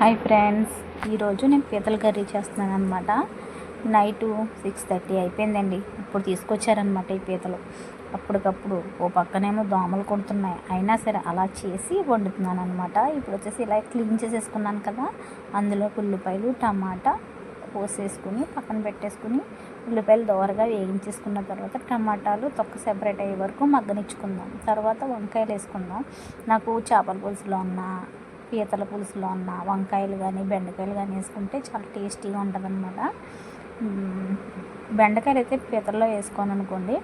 Hi friends ఈరోజు నేను పీతల కర్రీ చేస్తున్నాను అనమాట నైట్ సిక్స్ థర్టీ అయిపోయిందండి. ఇప్పుడు తీసుకొచ్చారనమాట ఈ పీతలు. అప్పటికప్పుడు ఓ పక్కనేమో దోమలు కొడుతున్నాయి. అయినా సరే అలా చేసి వండుతున్నాను అనమాట ఇప్పుడు వచ్చేసి ఇలా క్లీన్ చేసేసుకున్నాను కదా. అందులో ఉల్లిపాయలు టమాటా పోసేసుకుని పక్కన పెట్టేసుకుని ఉల్లిపాయలు దోరగా వేయించేసుకున్న తర్వాత టమాటాలు తొక్క సెపరేట్ అయ్యే వరకు మగ్గనిచ్చుకుందాం. తర్వాత వంకాయలు వేసుకుందాం. నాకు చేపల పులుసులో ఉన్న పీతల పులుసులో ఉన్న వంకాయలు కానీ బెండకాయలు కానీ వేసుకుంటే చాలా టేస్టీగా ఉంటుంది అనమాట బెండకాయలు అయితే పీతల్లో వేసుకోను అనుకోండి.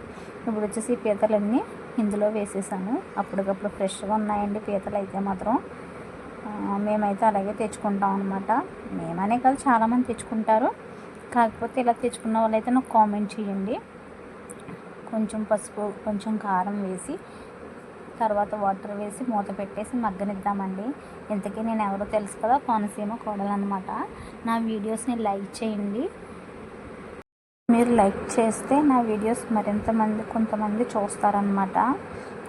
ఇప్పుడు వచ్చేసి పీతలన్నీ ఇందులో వేసేసాను. అప్పటికప్పుడు ఫ్రెష్గా ఉన్నాయండి పీతలు అయితే మాత్రం. మేమైతే అలాగే తెచ్చుకుంటాం అనమాట మేమనే కాదు చాలామంది తెచ్చుకుంటారు. కాకపోతే ఇలా తెచ్చుకున్న వాళ్ళైతే నాకు కామెంట్ చేయండి. కొంచెం పసుపు కొంచెం కారం వేసి తర్వాత వాటర్ వేసి మూత పెట్టేసి మగ్గనిద్దామండి. ఇంతకీ నేను ఎవరో తెలుసు కదా కోనసీమ కోడలన్నమాట నా వీడియోస్ని లైక్ చేయండి. మీరు లైక్ చేస్తే నా వీడియోస్ మరింత మంది కొంతమంది చూస్తారనమాట.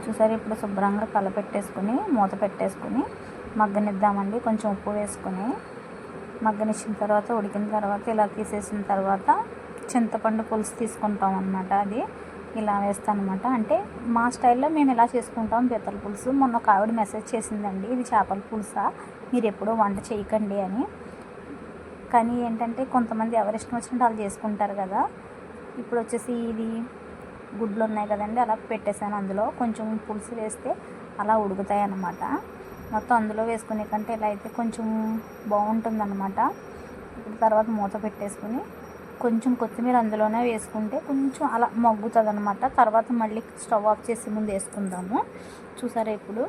చూసారు ఇప్పుడు శుభ్రంగా కలపెట్టేసుకుని మూత పెట్టేసుకుని మగ్గనిద్దామండి. కొంచెం ఉప్పు వేసుకొని మగ్గనిచ్చిన తర్వాత ఉడికిన తర్వాత ఇలా తీసేసిన తర్వాత చింతపండు పులుసు తీసుకుంటాం అనమాట అది. ఇలా వేస్తాను అనమాట అంటే మా స్టైల్లో మేము ఇలా చేసుకుంటాం? పీతల పులుసు. మొన్న ఒక ఆవిడ మెసేజ్ చేసిందండి. ఇది చేపల పులుసా? మీరు ఎప్పుడూ వంట చేయకండి అని. కానీ ఏంటంటే కొంతమంది ఎవరి ఇష్టం వచ్చినట్టు వాళ్ళు చేసుకుంటారు కదా. ఇప్పుడు వచ్చేసి ఇది గుడ్లు ఉన్నాయి కదండి. అలా పెట్టేశాను అందులో. కొంచెం పులుసు వేస్తే అలా ఉడుకుతాయి అన్నమాట మొత్తం అందులో వేసుకునే కంటే ఇలా అయితే కొంచెం బాగుంటుందన్నమాట. ఇప్పుడు తర్వాత మూత పెట్టేసుకుని కొంచెం కొత్తిమీర అందులోనే వేసుకుంటే కొంచెం అలా మగ్గుతుంది అనమాట తర్వాత మళ్ళీ స్టవ్ ఆఫ్ చేసి ముందు వేసుకుందాము. చూసారా ఇప్పుడు?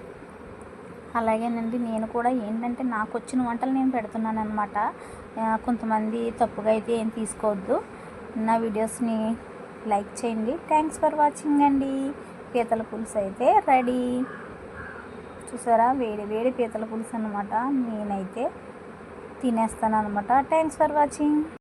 అలాగేనండి. నేను కూడా ఏంటంటే నాకు వచ్చిన వంటలు నేను పెడుతున్నాను అనమాట కొంతమంది తప్పుగా అయితే ఏం తీసుకోవద్దు. నా వీడియోస్ని లైక్ చేయండి. థ్యాంక్స్ ఫర్ వాచింగ్ అండి. పీతల పులుసు అయితే రెడీ. చూసారా? వేడి వేడి పీతల పులుసు అనమాట. నేనైతే తినేస్తాను అనమాట థ్యాంక్స్ ఫర్ వాచింగ్.